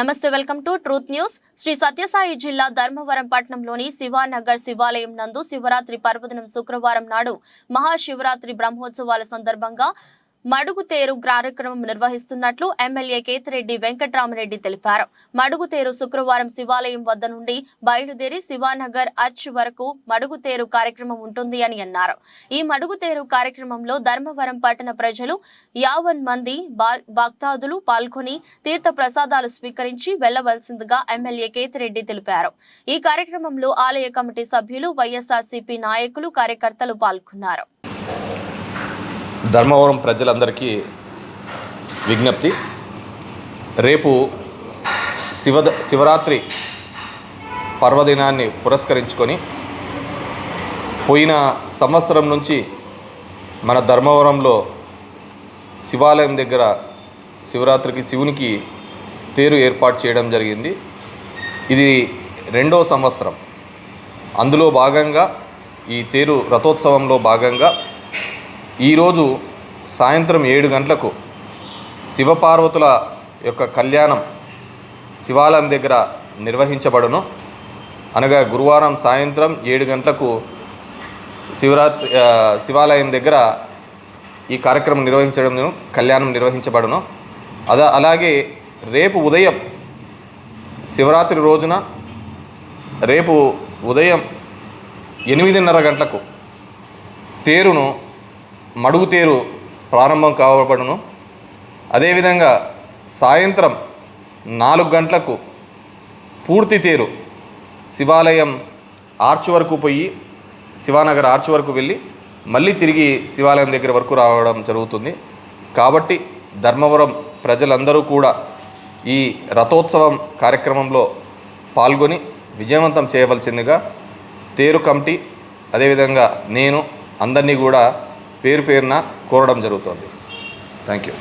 నమస్తే welcome to truth news. Sri Sathyasai జిల్లా ధర్మవరం పట్టణంలోని శివానగర్ శివాలయం నందు శివరాత్రి పర్వదినం శుక్రవారం నాడు మహాశివరాత్రి బ్రహ్మోత్సవాల సందర్భంగా మడుగుతేరు కార్యక్రమం నిర్వహిస్తున్నట్లు ఎమ్మెల్యే కేతిరెడ్డి వెంకట్రామరెడ్డి తెలిపారు. మడుగుతేరు శుక్రవారం శివాలయం వద్ద నుండి బయలుదేరి శివానగర్ అర్చ్ వరకు మడుగుతేరు కార్యక్రమం ఉంటుంది అని అన్నారు. ఈ మడుగుతేరు కార్యక్రమంలో ధర్మవరం పట్టణ ప్రజలు యావన్ మంది భక్తాదులు పాల్గొని తీర్థ ప్రసాదాలు స్వీకరించి వెళ్ళవలసిందిగా ఎమ్మెల్యే కేతిరెడ్డి తెలిపారు. ఈ కార్యక్రమంలో ఆలయ కమిటీ సభ్యులు వైఎస్ఆర్సీపీ నాయకులు కార్యకర్తలు పాల్గొన్నారు. ధర్మవరం ప్రజలందరికీ విజ్ఞప్తి. రేపు శివ శివరాత్రి పర్వదినాన్ని పురస్కరించుకొని పోయిన సంవత్సరం నుంచి మన ధర్మవరంలో శివాలయం దగ్గర శివరాత్రికి శివునికి తేరు ఏర్పాటు చేయడం జరిగింది. ఇది రెండో సంవత్సరం. అందులో భాగంగా ఈ తేరు రథోత్సవంలో భాగంగా ఈరోజు సాయంత్రం ఏడు గంటలకు శివపార్వతుల యొక్క కళ్యాణం శివాలయం దగ్గర నిర్వహించబడును. అనగా గురువారం సాయంత్రం ఏడు గంటలకు శివరాత్రి శివాలయం దగ్గర ఈ కార్యక్రమం నిర్వహించడం కళ్యాణం నిర్వహించబడును. అద అలాగే రేపు ఉదయం శివరాత్రి రోజున రేపు ఉదయం ఎనిమిదిన్నర గంటలకు తేరును మడుగు తేరు ప్రారంభం కావబడును అదేవిధంగా సాయంత్రం నాలుగు గంటలకు పూర్తి తేరు శివాలయం ఆర్చ్ వరకు పోయి శివానగర్ ఆర్చ్ వరకు వెళ్ళి మళ్ళీ తిరిగి శివాలయం దగ్గర వరకు రావడం జరుగుతుంది. కాబట్టి ధర్మవరం ప్రజలందరూ కూడా ఈ రథోత్సవం కార్యక్రమంలో పాల్గొని విజయవంతం చేయవలసిందిగా తేరు కమిటీ అదేవిధంగా నేను అందరినీ కూడా పేరు పేరున కోరడం జరుగుతుంది. Thank you